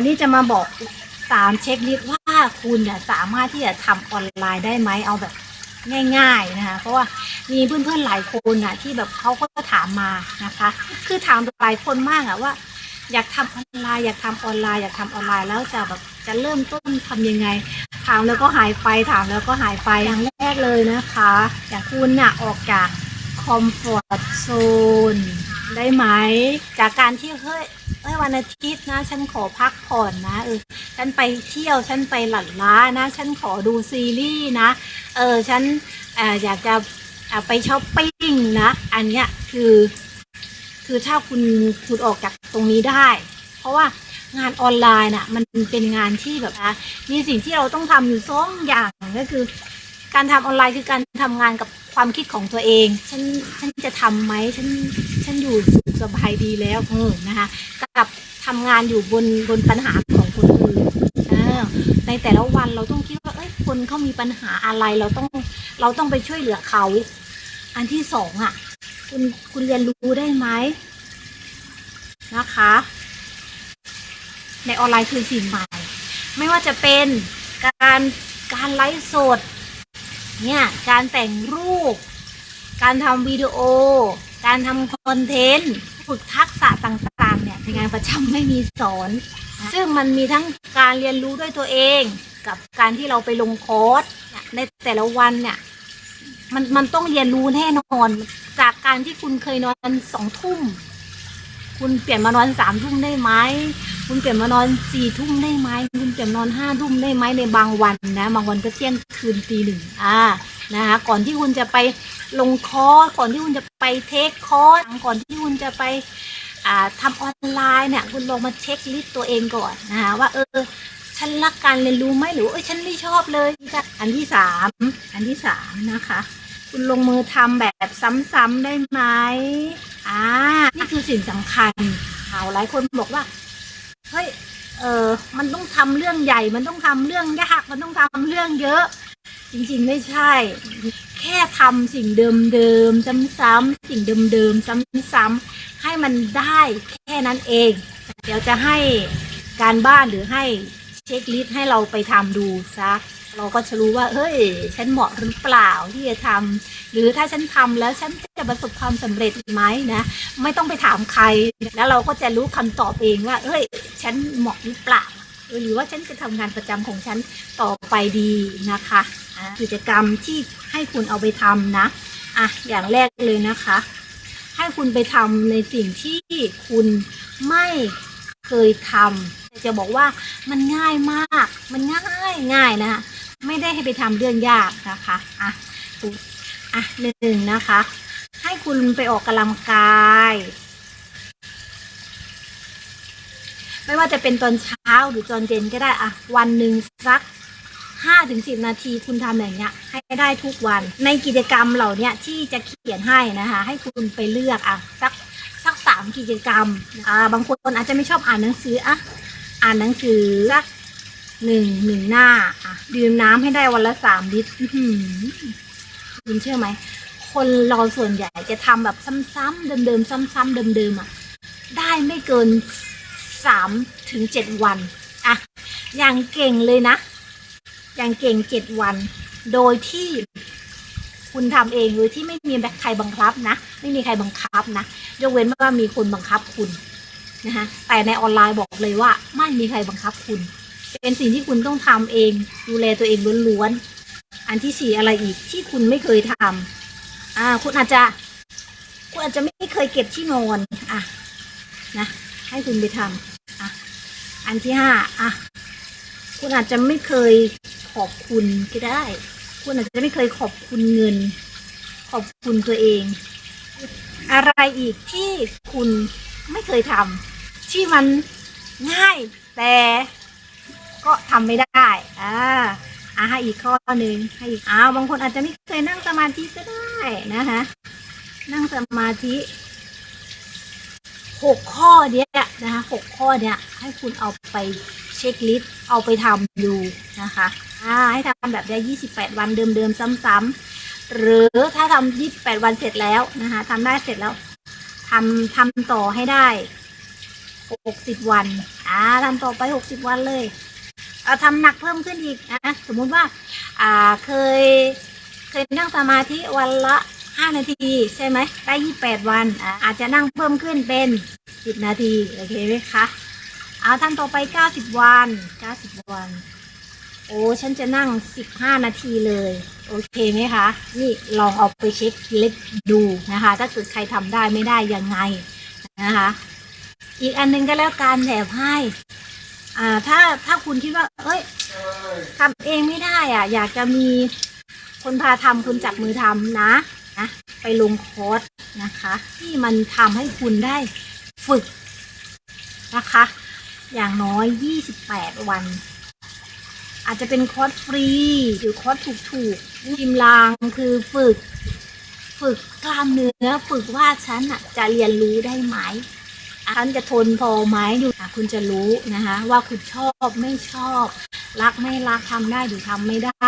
วันนี้จะมาบอกสามเช็คลิสต์ว่าคุณเนี่ยสามารถที่จะทำออนไลน์ได้ไหมเอาแบบง่ายๆนะคะเพราะว่ามีเพื่อนๆหลายคนอะที่แบบเขาก็ถามมานะคะ คือถามหลายคนมากอะว่า อยากทำออนไลน์อยากทำออนไลน์อยากทำออนไลน์แล้วจะแบบจะเริ่มต้นทำยังไง ถามแล้วก็หายไปถามแล้วก็หายไปอย่างแรกเลยนะคะ อย่างคุณน่ะออกจากคอมฟอร์ตโซนได้ไหมจากการที่เฮ้ย เอ้ยวันอาทิตย์นะ ฉันขอพักผ่อนนะ เออ ฉันไปเที่ยว ฉันไปหลั่นล้านะ ฉันขอดูซีรีส์นะ เออ ฉันเอออยากจะไปช้อปปิ้งนะ อันเนี้ยคือ คือถ้าคุณคุณออกจากตรงนี้ได้ เพราะว่างานออนไลน์น่ะ มันเป็นงานที่แบบนะมีสิ่งที่เราต้องทำอยู่สองอย่างก็คือ การทำออนไลน์คือการทำงานกับความคิดของตัวเอง ฉันฉันจะทำไหมฉันฉันอยู่สุขสบายดีแล้วเออนะคะ กับทำงานอยู่บนบนปัญหาของคนอื่นในแต่ละวันเราต้องคิดว่าเอ้ยคนเขามีปัญหาอะไรเราต้องเราต้องไปช่วยเหลือเขา อันที่สองอะ คุณคุณเรียนรู้ได้ไหมนะคะ ในออนไลน์คือสิ่งใหม่ ไม่ว่าจะเป็นการการไลฟ์สด เนี่ยการแต่งรูป การทำวิดีโอ การทำคอนเทนต์ฝึกทักษะต่างๆเนี่ยในงานประจำไม่มีสอน ซึ่งมันมีทั้งการเรียนรู้ด้วยตัวเอง กับการที่เราไปลงคอร์สในแต่ละวันเนี่ยมันมันต้องเรียนรู้แน่นอน จากการที่คุณเคยนอนสองทุ่ม คุณเปลี่ยนมานอนสามทุ่มได้ไหม คุณเปลี่ยนมานอนสี่ทุ่มได้ไหมคุณเปลี่ยนนอนห้าทุ่มได้ไหมในบางวันนะ บางวันก็เที่ยงคืนตีหนึ่งอ่านะคะก่อนที่คุณจะไปลงคอร์สก่อนที่คุณจะไปเทคคอร์สก่อนที่คุณจะไปอ่าทำออนไลน์เนี่ยคุณลองมาเช็คลิสต์ตัวเองก่อนนะคะว่าเออฉันรักการเรียนรู้ไหมหรือว่าเอ้ยฉันไม่ชอบเลยอันที่สามอันที่สามนะคะ คุณลงมือทำแบบซ้ำๆได้ไหมอ่านี่คือสิ่งสำคัญข่าหลายคนบอกว่า เฮ้ยเออมันต้องทำเรื่องใหญ่ มันต้องทำเรื่องยากมันต้องทำเรื่องเยอะ จริงๆไม่ใช่ แค่ทำสิ่งเดิมๆซ้ำๆสิ่งเดิมๆซ้ำๆให้มันได้แค่นั้นเอง เดี๋ยวจะให้การบ้านหรือให้เช็คลิสต์ให้เราไปทำดูซัก เราก็จะรู้ว่าเฮ้ย ฉันเหมาะหรือเปล่าที่จะทำหรือถ้าฉันทำแล้วฉันจะประสบความสำเร็จไหมนะไม่ต้องไปถามใคร แล้วเราก็จะรู้คำตอบเองว่าเฮ้ย ฉันเหมาะหรือเปล่าหรือว่าฉันจะทำงานประจำของฉันต่อไปดีนะคะ กิจกรรมที่ให้คุณเอาไปทำนะอะอย่างแรกเลยนะคะ ให้คุณไปทำในสิ่งที่คุณไม่เคยทำจะบอกว่ามันง่ายมาก มันง่ายง่ายนะ ไม่ได้ให้ไปทำเรื่องยากนะคะอะอะหนึ่งนะคะ ให้คุณไปออกกำลังกาย ไม่ว่าจะเป็นตอนเช้าหรือตอนเย็นก็ได้อะวันหนึ่งสักห้าถึงสิบนาทีคุณทำอย่างเงี้ย ให้ได้ทุกวัน ในกิจกรรมเหล่าเนี้ยที่จะเขียนให้นะคะ ให้คุณไปเลือกอะสักสักสามกิจกรรมอ่าบางคนอาจจะไม่ชอบอ่านหนังสืออะอ่านหนังสือสัก หนึ่งหนึ่งหน้าอะดื่มน้ำให้ได้วันละสามลิตรอื้อหือคุณเชื่อไหม คนเราส่วนใหญ่จะทำแบบซ้ำๆเดิมๆซ้ำๆเดิมๆอะ ได้ไม่เกินสามถึงเจ็ดวันอะอย่างเก่งเลยนะ อย่างเก่งเจ็ดวัน โดยที่คุณทำเองโดยที่ไม่มีใครบังคับนะ ไม่มีใครบังคับนะ ยกเว้นว่ามีคนบังคับคุณนะคะแต่ในออนไลน์บอกเลยว่าไม่มีใครบังคับคุณ เป็นสิ่งที่คุณต้องทำเอง ดูแลตัวเองล้วนๆอันที่สี่อะไรอีกที่คุณไม่เคยทำอ่า คุณอาจจะ คุณอาจจะไม่เคยเก็บที่นอนอะนะให้คุณไปทำอะอันที่ห้าอะคุณอาจจะไม่เคยขอบคุณก็ได้ คุณอาจจะไม่เคยขอบคุณเงิน ขอบคุณตัวเอง อะไรอีกที่คุณไม่เคยทำที่มันง่ายแต่ ก็ทำไม่ได้อ่าอ่าให้อีกข้อหนึ่งให้อีกอ้าวบางคนอาจจะไม่เคยนั่งสมาธิก็ได้นะคะนั่งสมาธิหกข้อเนี้ยนะคะหกข้อเนี้ยให้คุณเอาไปเช็คลิสต์เอาไปทำดูนะคะอ่าให้ทำแบบได้ยี่สิบแปดวันเดิมๆซ้ำๆหรือถ้าทำยี่สิบแปดวันเสร็จแล้วนะคะทำได้เสร็จแล้วทำทำต่อให้ได้หกสิบวัน อ่าทำต่อไปหกสิบวันเลย เอาทำหนักเพิ่มขึ้นอีกนะสมมุติว่า อ่าเคย เคยนั่งสมาธิวันละห้านาทีใช่ไหมได้ยี่แปดวันอ่าอาจจะนั่งเพิ่มขึ้นเป็นสิบนาทีโอเคไหมคะเอาทำต่อไปเก้าสิบวันเก้าสิบวัน โอ้ฉันจะนั่งสิบห้านาทีเลย โอเคไหมคะ นี่ลองเอาไปเช็คเล็กดูนะคะ ถ้าเกิดใครทำได้ไม่ได้ยังไงนะคะ อีกอันหนึงก็แล้วการแถบให้ อ่าถ้าถ้าคุณคิดว่า เอ้ยทำเองไม่ได้อะ อยากจะมีคนพาทำคุณจับมือทำนะนะ ไปลงคอร์สนะคะ ที่มันทำให้คุณได้ฝึกนะคะ อย่างน้อย 28 วัน อาจจะเป็นคอร์สฟรีหรือคอร์สถูกๆจิมลางคือฝึก ฝึกกล้ามเนื้อ ฝึกว่าฉันอะจะเรียนรู้ได้ไหม ฉันจะทนพอไหมอยู่คุณจะรู้นะคะว่าคุณชอบไม่ชอบรักไม่รักทำได้หรือทำไม่ได้